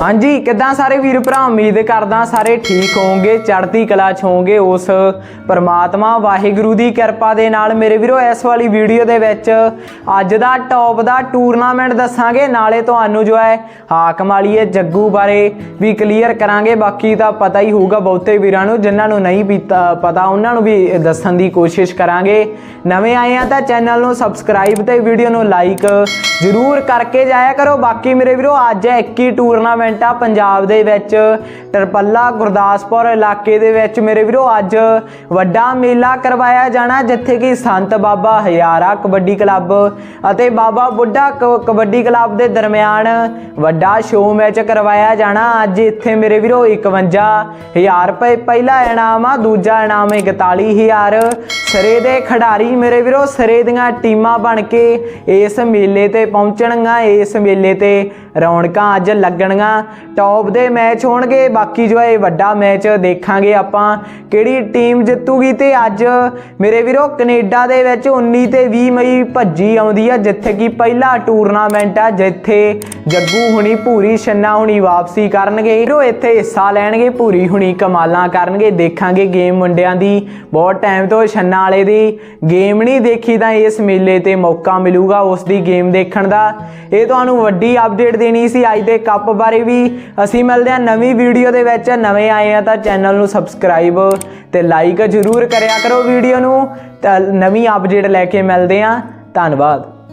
ਹਾਂਜੀ, ਕਿੱਦਾਂ ਸਾਰੇ ਵੀਰ ਭਰਾ? ਉਮੀਦ ਕਰਦਾ ਸਾਰੇ ਠੀਕ ਹੋਵੋਗੇ, ਚੜ੍ਹਦੀ ਕਲਾ ਚ ਹੋਵੋਗੇ ਉਸ ਪਰਮਾਤਮਾ ਵਾਹਿਗੁਰੂ ਦੀ ਕਿਰਪਾ ਦੇ ਨਾਲ। ਮੇਰੇ ਵੀਰੋ, ਇਸ ਵਾਲੀ ਵੀਡੀਓ ਦੇ ਵਿੱਚ ਅੱਜ ਦਾ ਟੌਪ ਦਾ ਟੂਰਨਾਮੈਂਟ ਦੱਸਾਂਗੇ। ਨਾਲੇ ਤੁਹਾਨੂੰ ਜੋ ਹੈ, ਹਾਕਮ ਵਾਲੀਏ ਜੱਗੂ ਬਾਰੇ ਵੀ ਕਲੀਅਰ ਕਰਾਂਗੇ। ਬਾਕੀ ਤਾਂ ਪਤਾ ਹੀ ਹੋਊਗਾ ਬਹੁਤੇ ਵੀਰਾਂ ਨੂੰ, ਜਿਨ੍ਹਾਂ ਨੂੰ ਨਹੀਂ ਪੀਤਾ ਪਤਾ, ਉਹਨਾਂ ਨੂੰ ਵੀ ਦੱਸਣ ਦੀ ਕੋਸ਼ਿਸ਼ ਕਰਾਂਗੇ। ਨਵੇਂ ਆਏ ਆ ਤਾਂ ਚੈਨਲ ਨੂੰ ਸਬਸਕ੍ਰਾਈਬ ਤੇ ਵੀਡੀਓ ਨੂੰ ਲਾਈਕ ਜ਼ਰੂਰ ਕਰਕੇ ਜਾਇਆ ਕਰੋ। ਬਾਕੀ ਮੇਰੇ ਵੀਰੋ, ਅੱਜ 21 ਟੂਰਨਾਮੈਂਟ ਆ ਪੰਜਾਬ ਦੇ ਵਿੱਚ। ਟਰਪੱਲਾ ਗੁਰਦਾਸਪੁਰ ਇਲਾਕੇ ਦੇ ਵਿੱਚ ਮੇਰੇ ਵੀਰੋ, ਅੱਜ ਵੱਡਾ ਮੇਲਾ ਕਰਵਾਇਆ ਜਾਣਾ, ਜਿੱਥੇ ਕਿ ਸੰਤ ਬਾਬਾ ਹਜ਼ਾਰਾ ਕਬੱਡੀ ਕਲੱਬ ਅਤੇ ਬਾਬਾ ਬੁੱਢਾ ਕ- ਕਬੱਡੀ ਕਲੱਬ ਦੇ ਦਰਮਿਆਨ ਵੱਡਾ ਸ਼ੋਅ ਮੈਚ ਕਰਵਾਇਆ ਜਾਣਾ। ਅੱਜ ਇੱਥੇ ਮੇਰੇ ਵੀਰੋ 51000 ਰੁਪਏ ਪਹਿਲਾ ਇਨਾਮ ਆ, ਦੂਜਾ ਇਨਾਮ 41000 ਸਰੇ ਦੇ ਖਿਡਾਰੀ ਮੇਰੇ ਵੀਰੋ, ਸਰੇ ਦੀਆਂ ਟੀਮਾਂ ਬਣ ਕੇ ਇਸ ਮੇਲੇ ਤੇ ਪਹੁੰਚਣਗੀਆਂ ਇਸ ਮੇਲੇ ਤੇ। ਰੌਣਕਾਂ ਅੱਜ ਲੱਗਣਗੀਆਂ। ਟੌਪ ਦੇ ਮੈਚ ਹੋਣਗੇ। ਬਾਕੀ ਜੋ ਹੈ ਇਹ ਵੱਡਾ ਮੈਚ ਦੇਖਾਂਗੇ ਆਪਾਂ ਕਿਹੜੀ ਟੀਮ ਜਿੱਤੂਗੀ ਤੇ ਅੱਜ ਮੇਰੇ ਵੀਰੋ ਕੈਨੇਡਾ ਦੇ ਵਿੱਚ 19 ਤੇ 20 ਮਈ ਭੱਜੀ ਆਉਂਦੀ ਆ, ਜਿੱਥੇ ਕਿ ਪਹਿਲਾ ਟੂਰਨਾਮੈਂਟ ਆ, ਜਿੱਥੇ ਜੱਗੂ ਹੁਣੀ ਭੂਰੀ ਛੰਨਾ ਹੁਣੀ ਵਾਪਸੀ ਕਰਨਗੇ। ਵੀਰੋ ਇੱਥੇ ਹਿੱਸਾ ਲੈਣਗੇ, ਭੂਰੀ ਹੁਣੀ ਕਮਾਲਾਂ ਕਰਨਗੇ। ਦੇਖਾਂਗੇ ਗੇਮ ਮੁੰਡਿਆਂ ਦੀ। ਬਹੁਤ ਟਾਈਮ ਤੋਂ ਛੰਨਾ ਵਾਲੇ ਦੀ ਗੇਮ ਨਹੀਂ ਦੇਖੀ ਤਾਂ ਇਸ ਮੇਲੇ ਤੇ ਮੌਕਾ ਮਿਲੂਗਾ। ਉਸ ਦੀ ਗੇਮ ਦੇਖਣ ਦਾ। ਇਹ ਤੁਹਾਨੂੰ ਵੱਡੀ ਅਪਡੇਟ ਦੇਣੀ ਸੀ। ਅੱਜ ਦੇ ਕੱਪ ਬਾਰੇ ਵੀ ਅਸੀਂ ਮਿਲਦੇ ਹਾਂ ਨਵੀਂ ਵੀਡੀਓ ਦੇ ਵਿੱਚ। ਨਵੇਂ ਆਏ ਆ ਤਾਂ ਚੈਨਲ ਨੂੰ ਸਬਸਕ੍ਰਾਈਬ ਤੇ ਲਾਈਕ ਜ਼ਰੂਰ ਕਰਿਆ ਕਰੋ ਵੀਡੀਓ ਨੂੰ। ਤਾਂ ਨਵੀਂ ਅਪਡੇਟ ਲੈ ਕੇ ਮਿਲਦੇ ਹਾਂ। ਧੰਨਵਾਦ।